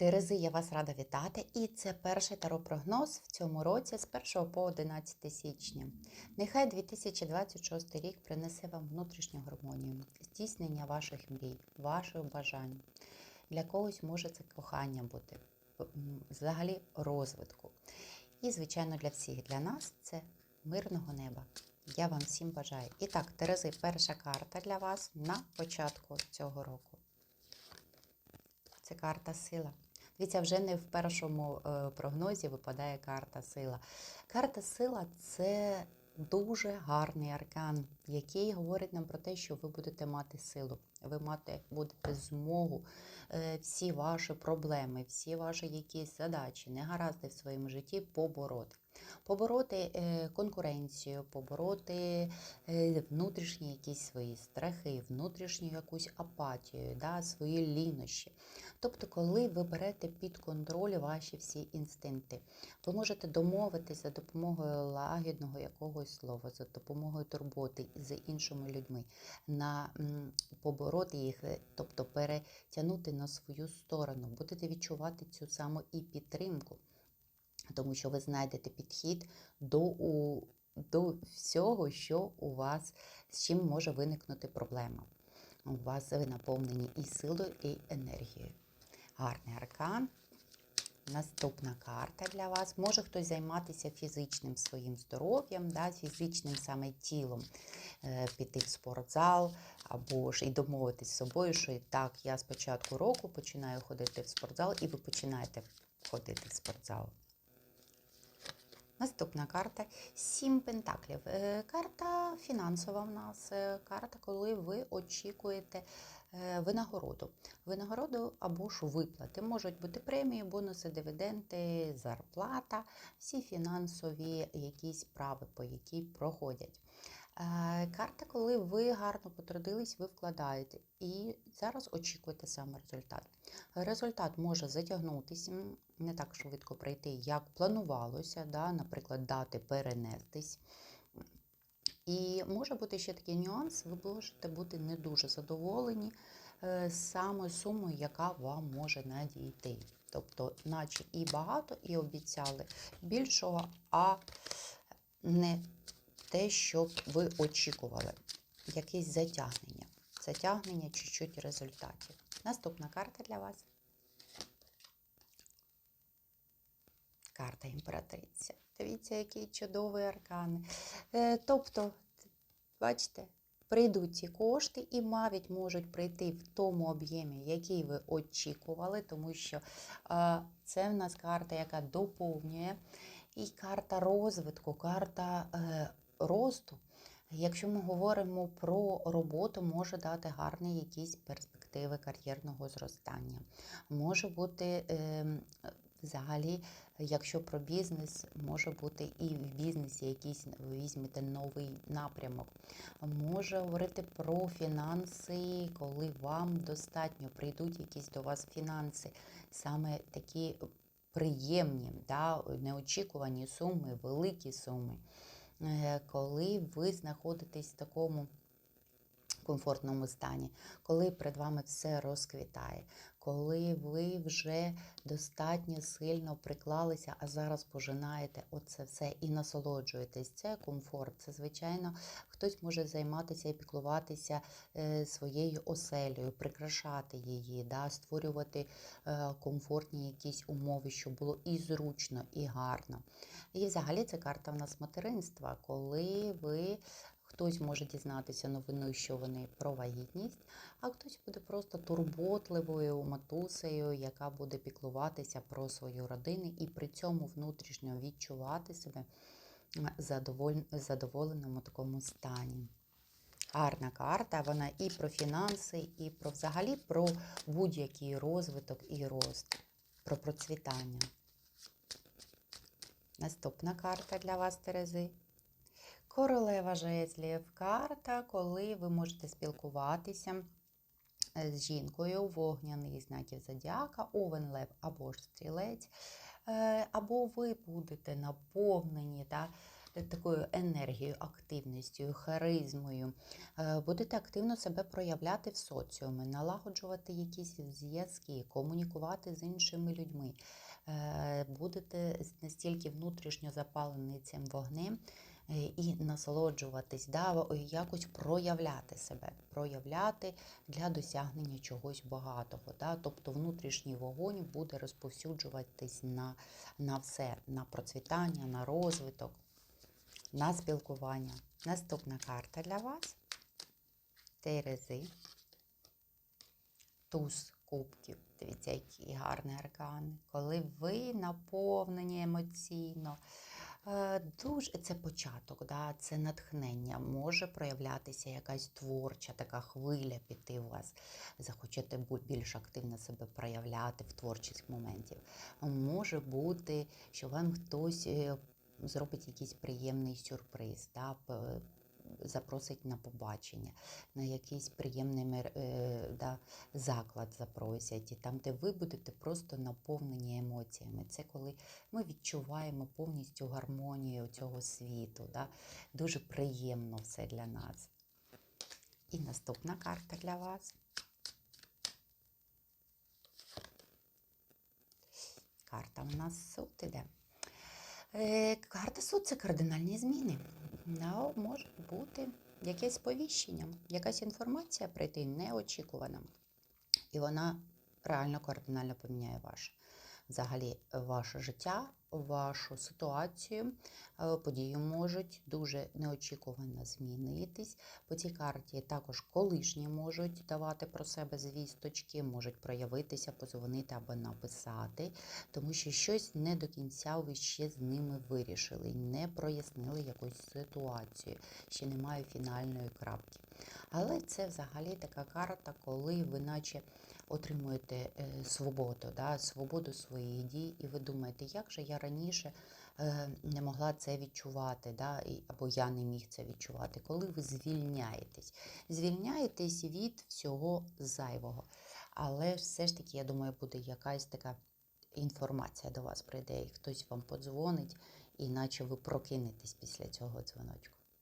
Терези, я вас рада вітати, і це перший таро-прогноз в цьому році з 1 по 11 січня. Нехай 2026 рік принесе вам внутрішню гармонію, здійснення ваших мрій, ваших бажань. Для когось може це кохання бути, взагалі розвитку. І, звичайно, для всіх для нас це мирного неба. Я вам всім бажаю. І так, Терези, перша карта для вас на початку цього року. Це карта сила. Дивіться, вже не в першому е, прогнозі випадає карта сила. Карта сила це дуже гарний аркан, який говорить нам про те, що ви будете мати силу. Ви мати, будете змогу е, всі ваші проблеми, всі ваші якісь задачі, негаразди в своєму житті побороти. Побороти е, конкуренцію, побороти е, внутрішні якісь свої страхи, внутрішню якусь апатію, да, свої лінощі. Тобто, коли ви берете під контроль ваші всі інстинкти, ви можете домовитись за допомогою лагідного якогось слова, за допомогою турботи з іншими людьми, на побороти їх, е, тобто перетягнути на свою сторону, будете відчувати цю саму і підтримку, тому що ви знайдете підхід до, у, до всього, що у вас з чим може виникнути проблема. У вас ви наповнені і силою, і енергією. Гарний аркан. Наступна карта для вас. Може хтось займатися фізичним своїм здоров'ям, да, фізичним саме тілом, е, піти в спортзал, або ж і домовитись з собою, що так, я з початку року починаю ходити в спортзал, і ви починаєте ходити в спортзал. Наступна карта Сім пентаклів. Е, Карта фінансова в нас, е, карта, коли ви очікуєте е, винагороду. Винагороду або ж виплати. Можуть бути премії, бонуси, дивіденди, зарплата, всі фінансові якісь справи, по які проходять. Е, Карта, коли ви гарно потрудились, ви вкладаєте і зараз очікуєте саме результат. Результат може затягнутися, не так швидко прийти, як планувалося, да, наприклад, дати перенестись. І може бути ще такий нюанс, ви можете бути не дуже задоволені е, саме сумою, яка вам може надійти. Тобто, наче і багато, і обіцяли більшого, а не те, що ви очікували. Якесь затягнення. Затягнення чуть-чуть результатів. Наступна карта для вас. Карта імператриця. Дивіться, який чудовий аркан. Е, тобто, бачите, прийдуть ці кошти і навіть можуть прийти в тому об'ємі, який ви очікували, тому що е, це в нас карта, яка доповнює, і карта розвитку, карта е, росту. Якщо ми говоримо про роботу, може дати гарні якісь перспективи кар'єрного зростання. Може бути ем, взагалі, якщо про бізнес, може бути і в бізнесі якийсь візьмете новий напрямок. Може говорити про фінанси, коли вам достатньо прийдуть якісь до вас фінанси, саме такі приємні, да, неочікувані суми, великі суми. Е, коли ви знаходитесь в такому комфортному стані, коли перед вами все розквітає, коли ви вже достатньо сильно приклалися, а зараз пожинаєте оце все і насолоджуєтесь. Це комфорт. Це, звичайно, хтось може займатися і піклуватися е, своєю оселею, прикрашати її, да, створювати е, комфортні якісь умови, щоб було і зручно, і гарно. І взагалі це карта в нас материнства, коли ви. Хтось може дізнатися новиною, що вони про вагітність, а хтось буде просто турботливою матусею, яка буде піклуватися про свою родину і при цьому внутрішньо відчувати себе задоволь... задоволеним у такому стані. Гарна карта, вона і про фінанси, і про взагалі про будь-який розвиток і рост, про процвітання. Наступна карта для вас, Терези. Королева жезлів карта, коли ви можете спілкуватися е, з жінкою, вогняний знаків зодіака, овен лев або ж стрілець, е, або ви будете наповнені да, е, такою енергією, активністю, харизмою. Будете активно себе проявляти в соціумі, налагоджувати якісь зв'язки, комунікувати з іншими людьми. Будете настільки внутрішньо запалений цим вогнем і насолоджуватись, да, якось проявляти себе, проявляти для досягнення чогось багатого. Да? Тобто внутрішній вогонь буде розповсюджуватись на, на все, на процвітання, на розвиток, на спілкування. Наступна карта для вас. Терези. Туз кубків. Дивіться, які гарні аркани. Коли ви наповнені емоційно. Е, Дуже це початок, да? це натхнення. Може проявлятися якась творча така хвиля піти у вас. Захочете більш активно себе проявляти в творчих моментів. Може бути, що вам хтось е, зробить якийсь приємний сюрприз, да? Запросить на побачення, на якийсь приємний е, да, заклад запросять, і там, де ви будете просто наповнені емоціями. Це коли ми відчуваємо повністю гармонію цього світу. Да? Дуже приємно все для нас. І наступна карта для вас. Карта у нас суд іде. Е, Карта суд це кардинальні зміни. Ну, може бути якесь сповіщення, якась інформація прийти неочікувана. І вона реально кардинально поміняє ваше. Взагалі, ваше життя, вашу ситуацію. Е, Події можуть дуже неочікувано змінитись. По цій карті також колишні можуть давати про себе звісточки, можуть проявитися, позвонити або написати, тому що щось не до кінця ви ще з ними вирішили, не прояснили якусь ситуацію, ще немає фінальної крапки. Але це взагалі така карта, коли ви наче отримуєте е, свободу, да, свободу своїх дій, і ви думаєте, як же я раніше е, не могла це відчувати, да, або я не міг це відчувати, коли ви звільняєтесь. Звільняєтесь від всього зайвого. Але все ж таки, я думаю, буде якась така інформація до вас прийде, і хтось вам подзвонить, іначе ви прокинетесь після цього дзвоночку.